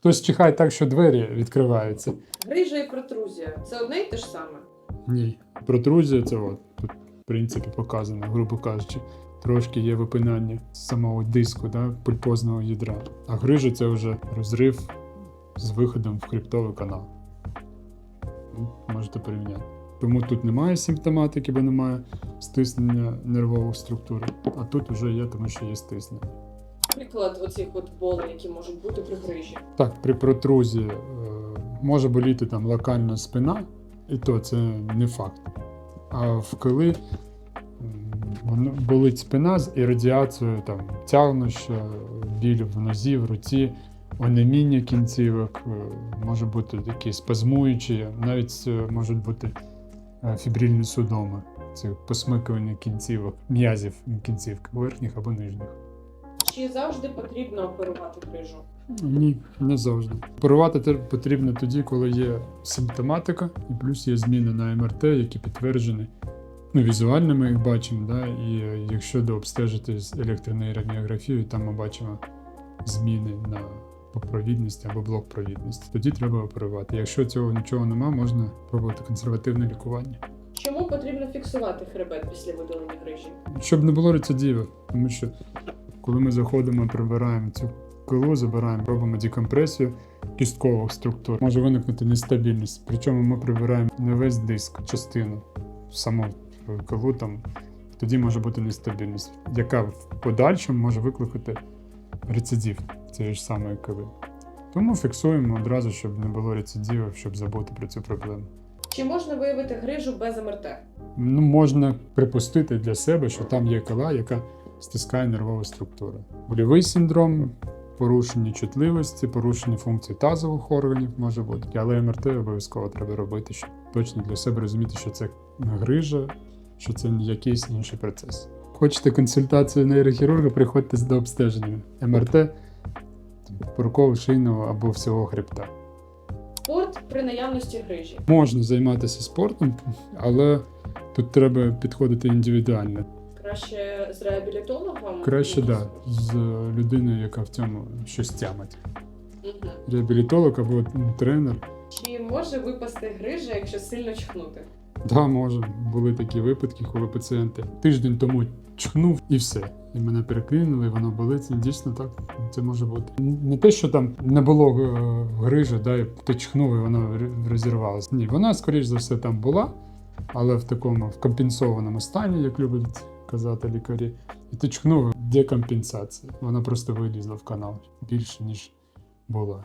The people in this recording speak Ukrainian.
Хтось чихає так, що двері відкриваються. Грижа і протрузія це одне й те ж саме. Ні. Протрузія це от тут, в принципі, показано, грубо кажучи. Трошки є випинання самого диску, да, пульпозного ядра. А грижа це вже розрив з виходом в хребтовий канал. Ну, Можете порівняти. Тому тут немає симптоматики, бо немає стиснення нервових структур. А тут вже є, тому що є стиснення. Приклад оцих от болей, які можуть бути при грижі. Так, при протрузії е, може боліти там локальна спина, і то це не факт. А в коли болить спина з ірадіацією, там, тягнуща, біль в нозі, в руці, онеміння кінцівок, е, може бути такі спазмуючі, навіть е, можуть бути фібрильні судоми. Це посмикування кінцівок, м'язів кінцівок, верхніх або нижніх. Чи завжди потрібно оперувати грижу? Ні, не завжди. Оперувати потрібно тоді, коли є симптоматика, і плюс є зміни на МРТ, які підтверджені. Ну, візуально ми їх бачимо, да? і е, якщо дообстежити з електронейроміографією, там ми бачимо зміни на провідність або блок провідності. Тоді треба оперувати. Якщо цього нічого нема, можна пробувати консервативне лікування. Чому потрібно фіксувати хребет після видалення грижі? Щоб не було рецидивів, тому що коли ми заходимо, прибираємо цю пилу, забираємо, робимо декомпресію кісткових структур, може виникнути нестабільність. Причому ми прибираємо не весь диск, частину, саму пилу там, тоді може бути нестабільність, яка в подальшому може викликати рецидив цієї ж самої кили. Тому фіксуємо одразу, щоб не було рецидивів, щоб забути про цю проблему. Чи можна виявити грижу без МРТ? Ну, можна припустити для себе, що там є кила, яка стискає нервові структури. Больовий синдром, порушення чутливості, порушення функцій тазових органів може бути, але МРТ обов'язково треба робити, щоб точно для себе розуміти, що це грижа, що це не якийсь інший процес. Хочете консультацію нейрохірурга, приходьте до обстеження. МРТ, поруково шийного або всього хребта. Спорт при наявності грижі. Можна займатися спортом, але тут треба підходити індивідуально. Краще з реабілітологом? Краще, да, з людиною, яка в цьому щось тямить. Мгм. Реабілітолог або тренер. Чи може випасти грижа, якщо сильно чхнути? Да, може, були такі випадки, коли пацієнти тиждень тому чхнув і все. І мене переклинули, і воно болить. Дійсно так, це може бути. Не те, що там не було е, грижі, да, і ти чхнув, і воно розірвалося. Ні, вона, скоріш за все, там була, але в такому в компенсованому стані, як люблять казати лікарі. І точкнув чхнув декомпенсація. Вона просто вилізла в канал більше, ніж була.